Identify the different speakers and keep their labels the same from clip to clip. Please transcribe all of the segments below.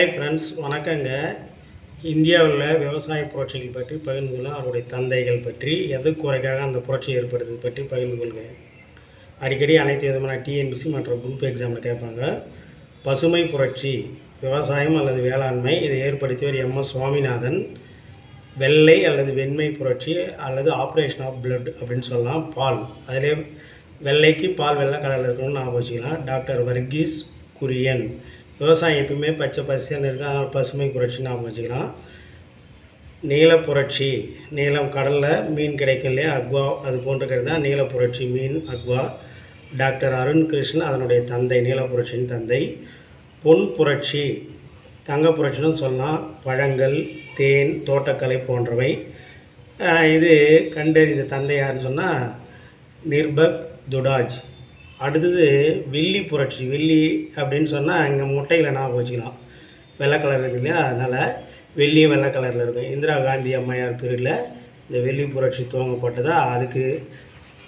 Speaker 1: Hi friends வணக்கங்க. இந்தியாவில் விவசாய புரட்சிகள் பற்றி பகிர்ந்து கொள்ள அவருடைய தந்தைகள் பற்றி எது குறைக்காக அந்த புரட்சி ஏற்படுது பற்றி பகிர்ந்து கொள்கிறேன். அடிக்கடி அனைத்து விதமான டிஎன்பிசி மற்றும் குரூப் எக்ஸாமில் கேட்பாங்க. பசுமை புரட்சி விவசாயம் அல்லது வேளாண்மை இதை ஏற்படுத்தியவர் எம் எஸ் சுவாமிநாதன். வெள்ளை அல்லது வெண்மை புரட்சி அல்லது ஆப்ரேஷன் ஆஃப் பிளட் அப்படின்னு சொல்லலாம் பால். அதிலே வெள்ளைக்கு பால் வெள்ளை கலரில் இருக்கணும்னு ஞாபகம் வச்சுக்கலாம். டாக்டர் வர்கீஸ் குரியன். விவசாயம் எப்பவுமே பச்சை பசியாக இருக்கும் அதனால் பசுமை புரட்சி நாம் வச்சுக்கலாம் நீல புரட்சி நீலம் கடலில் மீன் கிடைக்கும் இல்லையா? அக்வா அது போன்ற தான் நீல புரட்சி மீன் அக்வா. டாக்டர் அருண் கிருஷ்ணன் அதனுடைய தந்தை நீல புரட்சியின் தந்தை. பொன் புரட்சி தங்க புரட்சின்னு சொல்லலாம். பழங்கள் தேன் தோட்டக்கலை போன்றவை. இது கண்டறிந்த தந்தை யாருன்னு சொன்னால் நிர்பக் துடாஜ். அடுத்தது வெள்ளி புரட்சி வெள்ளி அப்படின்னு சொன்னால் இங்கே முட்டையில் ஞாபகம் வச்சுக்கலாம் வெள்ளை கலர் இருக்கு இல்லையா? அதனால் வெள்ளியும் வெள்ளை கலரில் இருக்கும். இந்திரா காந்தி அம்மையார் பீரியடில் இந்த வெள்ளி புரட்சி துவங்கப்பட்டதாக அதுக்கு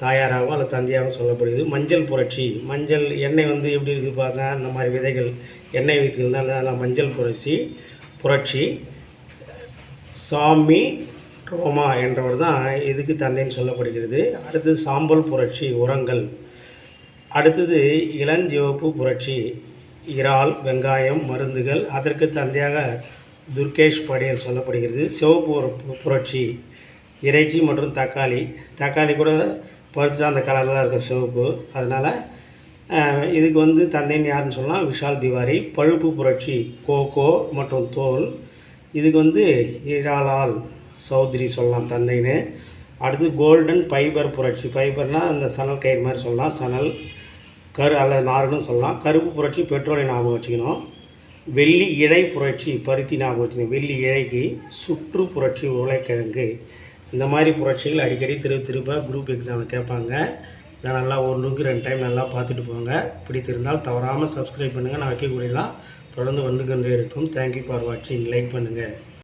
Speaker 1: தாயாராகவும் அல்லது தந்தையாகவும் சொல்லப்படுது மஞ்சள் புரட்சி மஞ்சள் எண்ணெய் வந்து எப்படி இருக்குது பாருங்க? அந்த மாதிரி விதைகள் எண்ணெய் வித்துகள் தான் மஞ்சள் புரட்சி புரட்சி. சாமி ரோமா என்றவர் தான் இதுக்கு தந்தைன்னு சொல்லப்படுகிறது. அடுத்தது சாம்பல் புரட்சி உரங்கள். அடுத்தது இளஞ்சிவப்பு புரட்சி. இறால் வெங்காயம் மருந்துகள். அதற்கு தந்தையாக துர்கேஷ் படேல் சொல்லப்படுகிறது. சிவப்பு புரட்சி. இறைச்சி மற்றும் தக்காளி. தக்காளி கூட பழுத்துட்டு அந்த கலரில் தான் இருக்கும் சிவப்பு. அதனால் இதுக்கு வந்து தந்தைன்னு யாருன்னு சொல்லலாம்? விஷால் திவாரி. பழுப்பு புரட்சி. கோகோ மற்றும் தோல். இதுக்கு வந்து இறாலால் சௌத்ரி சொல்லலாம் தந்தைன்னு. அடுத்து கோல்டன் ஃபைபர் புரட்சி. ஃபைபர்னால் அந்த சணல் கயிறு மாதிரி சொல்லலாம். சணல் கரு அல்லது நாருன்னு சொல்லலாம். கருப்பு புரட்சி பெட்ரோலை ஞாபகம் வச்சுக்கணும். வெள்ளி இழை புரட்சி பருத்தி ஞாபகம் வச்சுக்கணும். வெள்ளி இழைக்கு சுற்று புரட்சி உருளைக்கிழங்கு. இந்த மாதிரி புரட்சிகள் அடிக்கடி திரும்ப திரும்ப குரூப் எக்ஸாமில் கேட்பாங்க. நான் நல்லா ஒரு நுங்கு ரெண்டு டைம் நல்லா பார்த்துட்டு போங்க. பிடித்திருந்தால் தவறாமல் சப்ஸ்கிரைப் பண்ணுங்கள் நான் வைக்கக்கூடியதான் தொடர்ந்து வந்து கொண்டே இருக்கும் தேங்க்யூ ஃபார் வாட்சிங் லைக் பண்ணுங்கள்